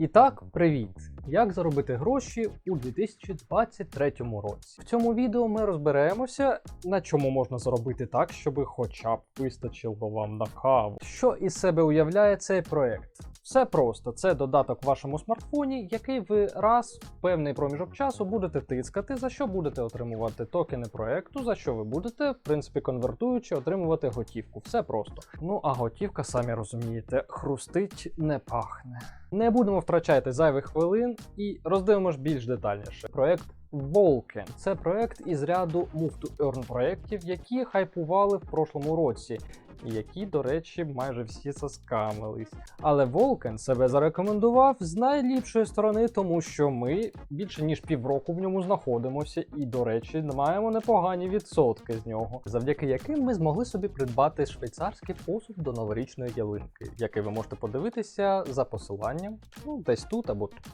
І так, привіт! Як заробити гроші у 2023 році? В цьому відео ми розберемося, на чому можна заробити так, щоб хоча б вистачило вам на каву. Що із себе уявляє цей проект? Все просто це додаток в вашому смартфоні, який ви раз в певний проміжок часу будете тискати, за що будете отримувати токени проекту, за що ви будете, в принципі, конвертуючи, отримувати готівку. Все просто. Ну а готівка, самі розумієте, хрустить не пахне. Не будемо втрачати зайвих хвилин і роздивимо ж більш детальніше. Проект Волкен це проект із ряду Move to Earn проєктів, які хайпували в прошлому році. Які, до речі, майже всі заскамились. Але Волкен себе зарекомендував з найліпшої сторони, тому що ми більше ніж півроку в ньому знаходимося, і, до речі, маємо непогані відсотки з нього, завдяки яким ми змогли собі придбати швейцарський посуд до новорічної ялинки, який ви можете подивитися за посиланням, ну десь тут або тут.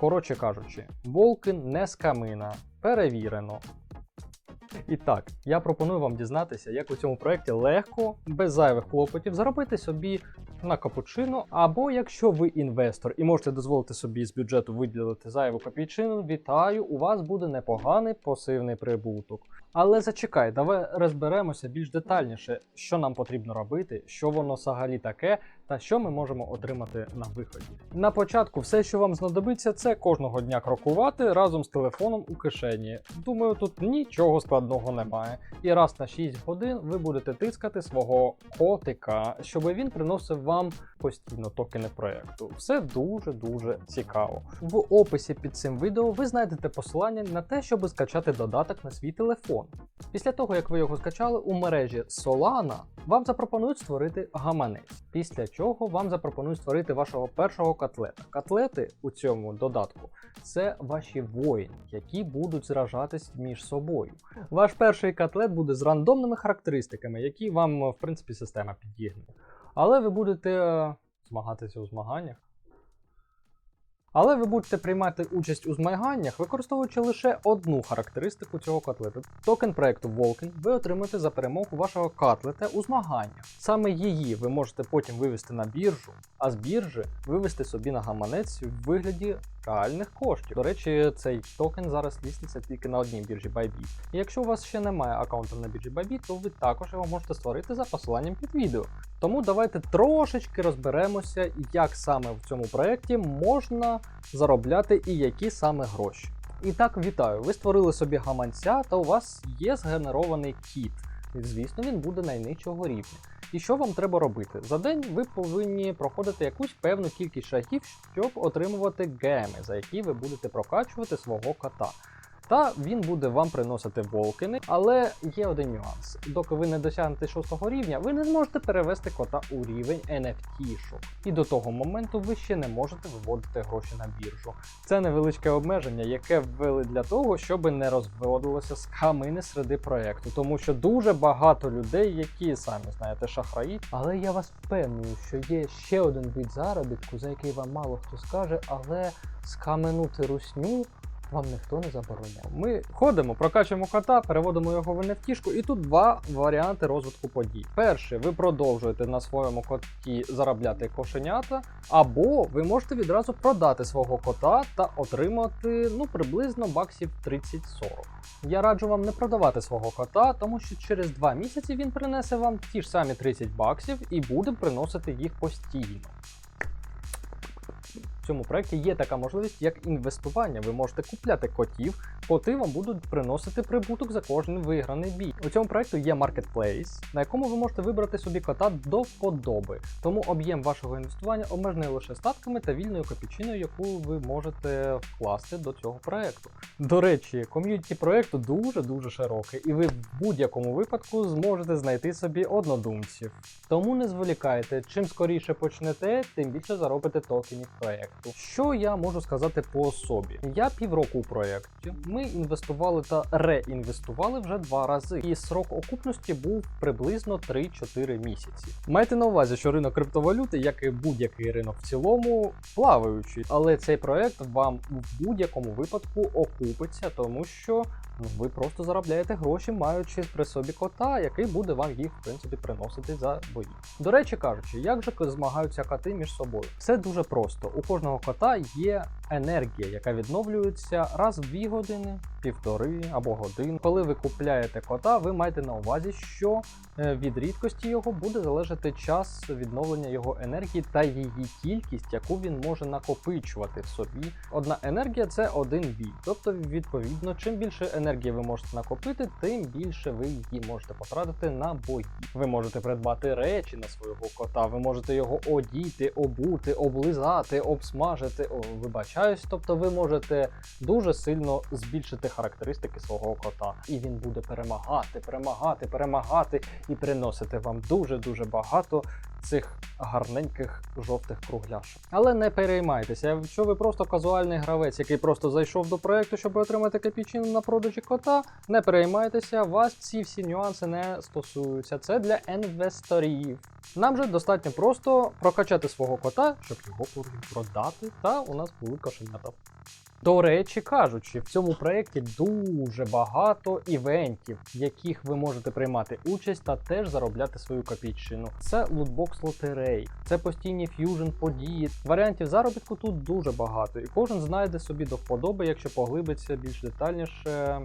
Коротше кажучи, Волкен не з камина, перевірено. І так, я пропоную вам дізнатися, як у цьому проєкті легко, без зайвих клопотів, заробити собі на капучино, або якщо ви інвестор і можете дозволити собі з бюджету виділити зайву копійчину, вітаю, у вас буде непоганий пасивний прибуток. Але зачекай, давай розберемося більш детальніше, що нам потрібно робити, що воно взагалі таке, та що ми можемо отримати на виході. На початку все, що вам знадобиться, це кожного дня крокувати разом з телефоном у кишені. Думаю, тут нічого складного немає. І раз на 6 годин ви будете тискати свого котика, щоб він приносив вам постійно токени проекту. Все дуже дуже цікаво. В описі під цим відео ви знайдете посилання на те, щоб скачати додаток на свій телефон. Після того, як ви його скачали у мережі Solana, вам запропонують створити гаманець. Після чого вам запропонують створити вашого першого котлета. Котлети у цьому додатку це ваші воїни, які будуть зражатись між собою. Ваш перший котлет буде з рандомними характеристиками, які вам, в принципі, система підігне. Але ви будете е, змагатися у змаганнях. Але ви будете приймати участь у змаганнях, використовуючи лише одну характеристику цього котлета. Токен проекту Волкен ви отримаєте за перемогу вашого котлета у змаганнях. Саме її ви можете потім вивести на біржу, а з біржі вивести собі на гаманець в вигляді реальних коштів. До речі, цей токен зараз ліститься тільки на одній біржі Bybit. Якщо у вас ще немає аккаунту на біржі Bybit, то ви також його можете створити за посиланням під відео. Тому давайте трошечки розберемося, як саме в цьому проєкті можна заробляти і які саме гроші. І так, вітаю! Ви створили собі гаманця, та у вас є згенерований кіт. Звісно, він буде найнижчого рівня. І що вам треба робити? За день ви повинні проходити якусь певну кількість шагів, щоб отримувати геми, за які ви будете прокачувати свого кота. Та він буде вам приносити волкини, але є один нюанс. Доки ви не досягнете 6 рівня, ви не зможете перевести кота у рівень NFT-шок. І до того моменту ви ще не можете виводити гроші на біржу. Це невеличке обмеження, яке ввели для того, щоб не розводилося з камини середи проекту, тому що дуже багато людей, які самі знаєте, шахраї. Але я вас впевнюю, що є ще один вид заробітку, за який вам мало хто скаже, але скаменути русню вам ніхто не забороняв. Ми ходимо, прокачуємо кота, переводимо його в NFT, і тут два варіанти розвитку подій. Перший, ви продовжуєте на своєму коті заробляти кошенята, або ви можете відразу продати свого кота та отримати ну приблизно баксів 30-40. Я раджу вам не продавати свого кота, тому що через 2 місяці він принесе вам ті ж самі 30 баксів і буде приносити їх постійно. В цьому проєкті є така можливість, як інвестування. Ви можете купляти котів, коти вам будуть приносити прибуток за кожен виграний бій. У цьому проєкту є маркетплейс, на якому ви можете вибрати собі кота до вподоби. Тому об'єм вашого інвестування обмежений лише статками та вільною копійчиною, яку ви можете вкласти до цього проєкту. До речі, ком'юніті проєкту дуже-дуже широке, і ви в будь-якому випадку зможете знайти собі однодумців. Тому не зволікайте, чим скоріше почнете, тим більше заробите токенів проєкту. Що я можу сказати по особі? Я півроку у проєкті. Ми інвестували та реінвестували вже два рази, і срок окупності був приблизно 3-4 місяці. Майте на увазі, що ринок криптовалюти, як і будь-який ринок в цілому, плаваючий, але цей проект вам в будь-якому випадку окупиться, тому що ви просто заробляєте гроші, маючи при собі кота, який буде вам їх, в принципі, приносити за бої. До речі кажучи, як же змагаються коти між собою? Все дуже просто. У кожного кота є енергія, яка відновлюється раз в 2 години, півтори або годин. Коли ви купляєте кота, ви маєте на увазі, що е, від рідкості його буде залежати час відновлення його енергії та її кількість, яку він може накопичувати в собі. Одна енергія це один бій. Тобто, відповідно, чим більше енергії ви можете накопити, тим більше ви її можете потратити на бої. Ви можете придбати речі на свого кота, ви можете його одіти, обути, облизати, обсмажити. О, вибачаюсь, тобто ви можете дуже сильно збільшити характеристики свого кота, і він буде перемагати, перемагати, перемагати і приносити вам дуже дуже багато цих гарненьких жовтих кругляшок. Але не переймайтеся, якщо ви просто казуальний гравець, який просто зайшов до проекту, щоб отримати копійчину на продажі кота, не переймайтеся, вас ці всі нюанси не стосуються. Це для інвесторів. Нам же достатньо просто прокачати свого кота, щоб його продати, та у нас були кошенята. До речі, кажучи, в цьому проєкті дуже багато івентів, в яких ви можете приймати участь та теж заробляти свою копійщину. Це лутбокс лотерей, це постійні ф'южн події. Варіантів заробітку тут дуже багато, і кожен знайде собі до вподоби, якщо поглибиться більш детальніше.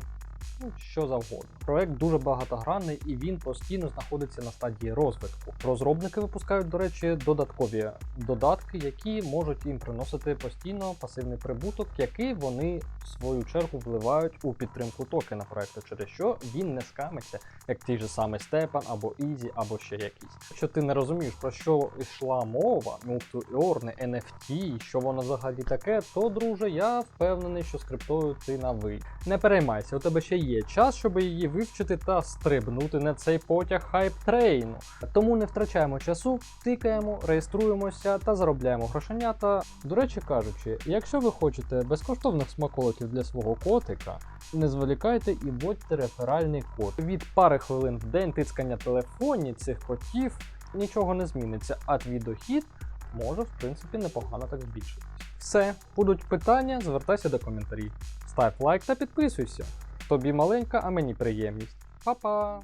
Ну, що завгодно. Проект дуже багатогранний і він постійно знаходиться на стадії розвитку. Розробники випускають, до речі, додаткові додатки, які можуть їм приносити постійно пасивний прибуток, який вони в свою чергу вливають у підтримку токена проекту, через що він не скамиться, як ті ж саме Степан або Ізі, або ще якийсь. Якщо ти не розумієш про що йшла мова, Move to Earn, NFT, що воно взагалі таке, то друже, я впевнений, що з криптою ти на ви. Не переймайся, у тебе ще є час, щоб її вивчити та стрибнути на цей потяг хайп трейну. Тому не втрачаємо часу, тикаємо, реєструємося та заробляємо грошенята. До речі кажучи, якщо ви хочете безкоштовних смаколиків для свого котика, не зволікайте і вводьте реферальний код. Від пари хвилин в день тискання телефоні цих котів нічого не зміниться, а твій дохід може в принципі непогано так збільшитись. Все, будуть питання, звертайся до коментарів. Став лайк та підписуйся. Тобі маленька, а мені приємність. Па-па!